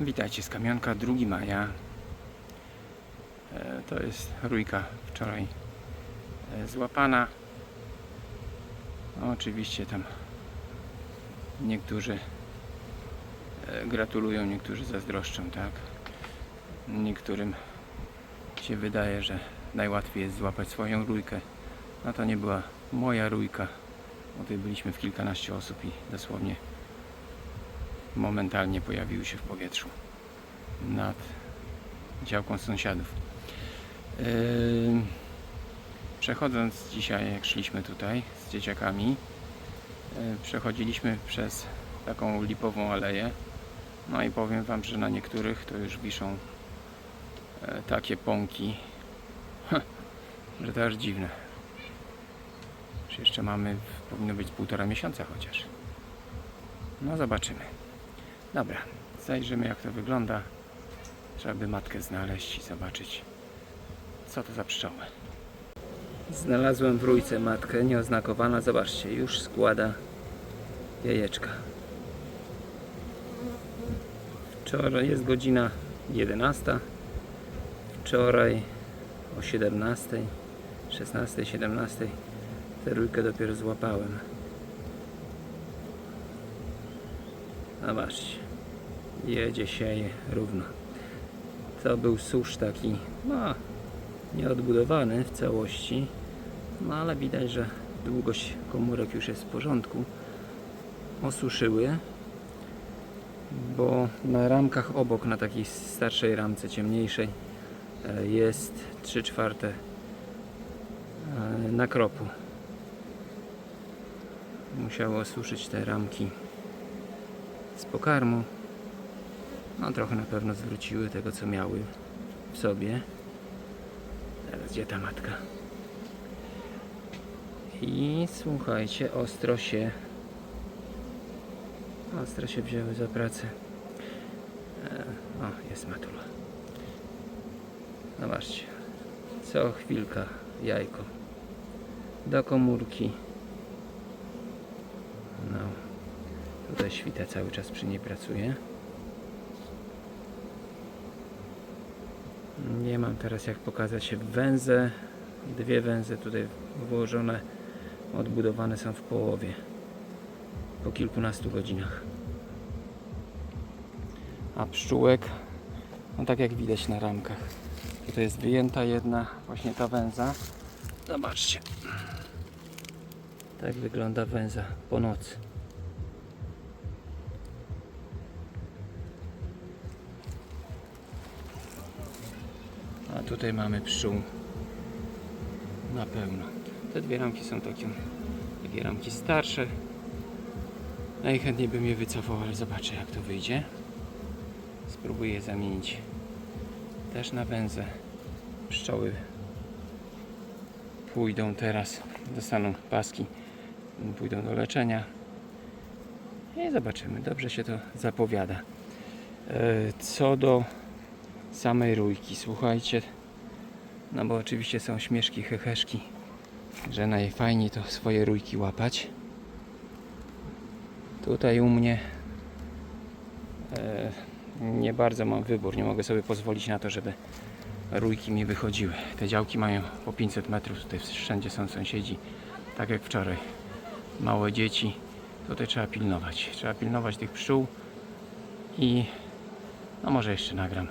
Witajcie z kamionka 2 maja. E, To jest rójka wczoraj e, złapana. No, oczywiście tam niektórzy e, gratulują, niektórzy zazdroszczą, tak? Niektórym się wydaje, że najłatwiej jest złapać swoją rójkę. No to nie była moja rójka. Bo tutaj byliśmy w kilkanaście osób i dosłownie momentalnie pojawiły się w powietrzu nad działką sąsiadów. Przechodząc dzisiaj, jak szliśmy tutaj z dzieciakami, yy, przechodziliśmy przez taką lipową aleję. No i powiem Wam, że na niektórych to już wiszą e, takie pąki, że to aż dziwne. Już jeszcze mamy, powinno być półtora miesiąca chociaż. No zobaczymy. Dobra, zajrzymy jak to wygląda. Trzeba by matkę znaleźć i zobaczyć, co to za pszczoły. Znalazłem w rójce matkę nieoznakowana. Zobaczcie, już składa jajeczka. Wczoraj jest godzina 11. Wczoraj o 17, 16, 17 tę rójkę dopiero złapałem. Zobaczcie, jedzie, sieje równo. To był susz taki, no, nieodbudowany w całości, no ale widać, że długość komórek już jest w porządku. Osuszyły, bo na ramkach obok, na takiej starszej ramce, ciemniejszej, e, jest 3 czwarte e, nakropu. Musiało osuszyć te ramki z pokarmu. No trochę na pewno zwróciły tego co miały w sobie. Teraz gdzie ta matka? I słuchajcie, ostro się ostro się wzięły za pracę. E, o, jest matula. Zobaczcie. Co chwilka jajko. Do komórki. No. Tutaj świta cały czas przy niej pracuje. Nie mam teraz jak pokazać węże. Dwie węże tutaj włożone, odbudowane są w połowie. Po kilkunastu godzinach. A pszczółek, no tak jak widać na ramkach. Tutaj jest wyjęta jedna, właśnie ta węza. Zobaczcie. Tak wygląda węza po nocy. Tutaj mamy pszczół. Na pewno. Te dwie ramki są takie, takie ramki starsze. Najchętniej bym je wycofał, ale zobaczę jak to wyjdzie. Spróbuję zamienić też na węzę. Pszczoły pójdą teraz, dostaną paski, pójdą do leczenia. I zobaczymy, dobrze się to zapowiada. E, Co do samej rójki, słuchajcie, no bo oczywiście są śmieszki, heheszki, że najfajniej to swoje rójki łapać. Tutaj u mnie e, nie bardzo mam wybór, nie mogę sobie pozwolić na to, żeby rójki mi wychodziły. Te działki mają po 500 metrów, tutaj wszędzie są sąsiedzi, tak jak wczoraj. Małe dzieci, tutaj trzeba pilnować. Trzeba pilnować tych pszczół i no może jeszcze nagram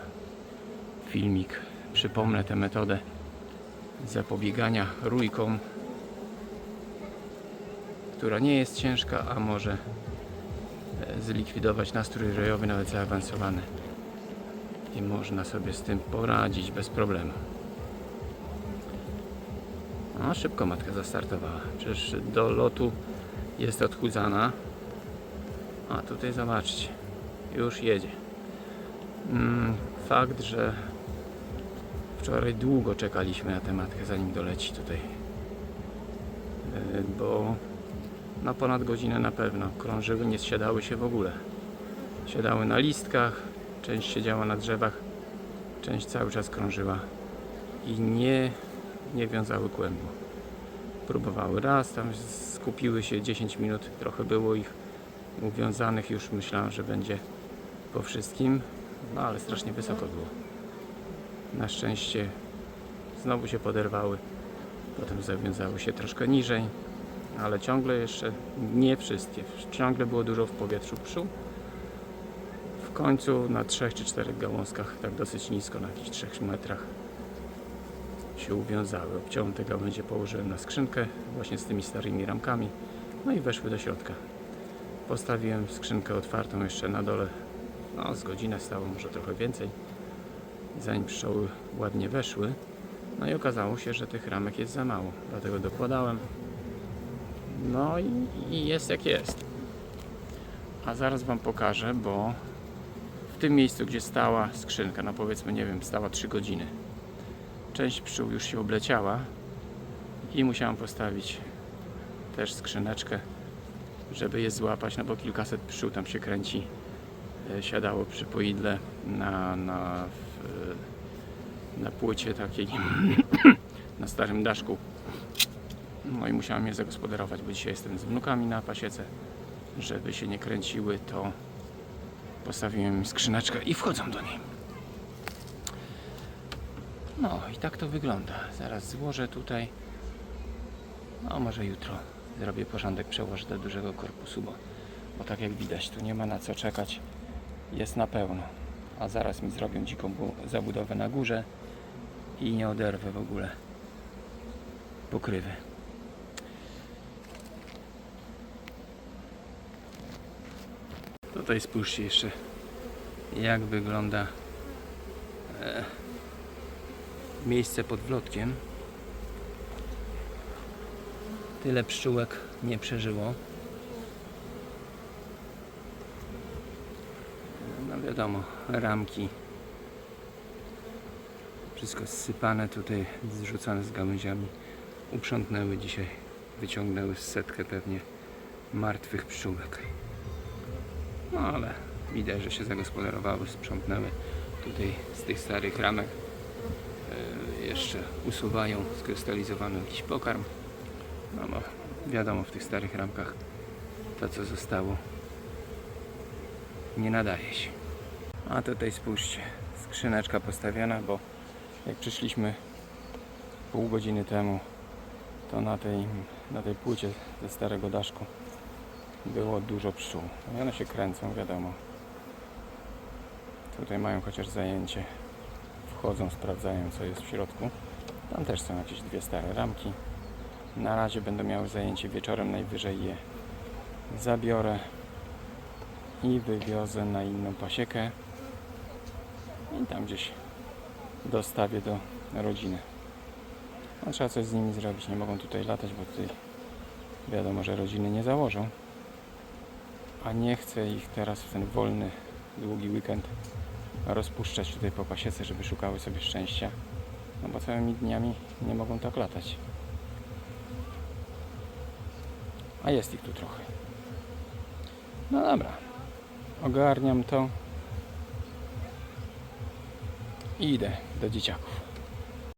filmik, przypomnę tę metodę zapobiegania rójkom, która nie jest ciężka, a może e, zlikwidować nastrój rojowy nawet zaawansowany i można sobie z tym poradzić bez problemu. No, szybko matka zastartowała. Przecież do lotu jest odchudzana. A tutaj zobaczcie, już jedzie. Mm, fakt, że wczoraj długo czekaliśmy na tę matkę, zanim doleci tutaj. Yy, Bo na ponad godzinę na pewno krążyły, nie zsiadały się w ogóle. Siadały na listkach, część siedziała na drzewach, część cały czas krążyła i nie, nie wiązały kłębu. Próbowały raz, tam skupiły się 10 minut, trochę było ich uwiązanych, już myślałem, że będzie po wszystkim, No ale strasznie wysoko było. Na szczęście znowu się poderwały. Potem zawiązały się troszkę niżej, ale ciągle jeszcze nie wszystkie. Ciągle było dużo w powietrzu pszczół. W końcu na trzech czy czterech gałązkach, tak dosyć nisko, na jakichś 3 metrach się uwiązały. Obciąłem te gałęzie, położyłem na skrzynkę właśnie z tymi starymi ramkami, no i weszły do środka. Postawiłem skrzynkę otwartą jeszcze na dole, no z godzinę stało, może trochę więcej, zanim pszczoły ładnie weszły. No i okazało się, że tych ramek jest za mało, dlatego dokładałem. No i, i jest jak jest. A zaraz Wam pokażę, bo w tym miejscu, gdzie stała skrzynka, no powiedzmy, nie wiem, stała 3 godziny. Część pszczół już się obleciała i musiałem postawić też skrzyneczkę, żeby je złapać, no bo kilkaset pszczół tam się kręci. e, Siadało przy poidle na, na, na płycie takiej, na starym daszku. No i musiałem je zagospodarować, bo dzisiaj jestem z wnukami na pasiece. Żeby się nie kręciły, to postawiłem im skrzyneczkę i wchodzą do niej. No i tak to wygląda. Zaraz złożę tutaj. No może jutro zrobię porządek, przełożę do dużego korpusu, bo, bo tak jak widać, tu nie ma na co czekać. Jest na pełno. A zaraz mi zrobią dziką bu- zabudowę na górze i nie oderwę w ogóle pokrywy. Tutaj spójrzcie jeszcze jak wygląda e, miejsce pod wlotkiem. Tyle pszczółek nie przeżyło. No wiadomo, ramki. Wszystko zsypane tutaj, zrzucane z gałęziami. Uprzątnęły dzisiaj, wyciągnęły setkę pewnie martwych pszczółek. No ale widać, że się zagospodarowały, sprzątnęły. Tutaj z tych starych ramek e, jeszcze usuwają skrystalizowany jakiś pokarm. No, no wiadomo, w tych starych ramkach to co zostało nie nadaje się. A tutaj spójrzcie, skrzyneczka postawiona, bo jak przyszliśmy pół godziny temu, to na tej, na tej płycie ze starego daszku było dużo pszczół. I one się kręcą, wiadomo. Tutaj mają chociaż zajęcie. Wchodzą, sprawdzają co jest w środku. Tam też są jakieś dwie stare ramki. Na razie będą miały zajęcie wieczorem, najwyżej je zabiorę i wywiozę na inną pasiekę i tam gdzieś dostawię do rodziny. No, trzeba coś z nimi zrobić, nie mogą tutaj latać, bo tutaj wiadomo, że rodziny nie założą. A nie chcę ich teraz w ten wolny, długi weekend rozpuszczać tutaj po pasiece, żeby szukały sobie szczęścia. No bo całymi dniami nie mogą tak latać. A jest ich tu trochę. No dobra. Ogarniam to. I idę do dzieciaków.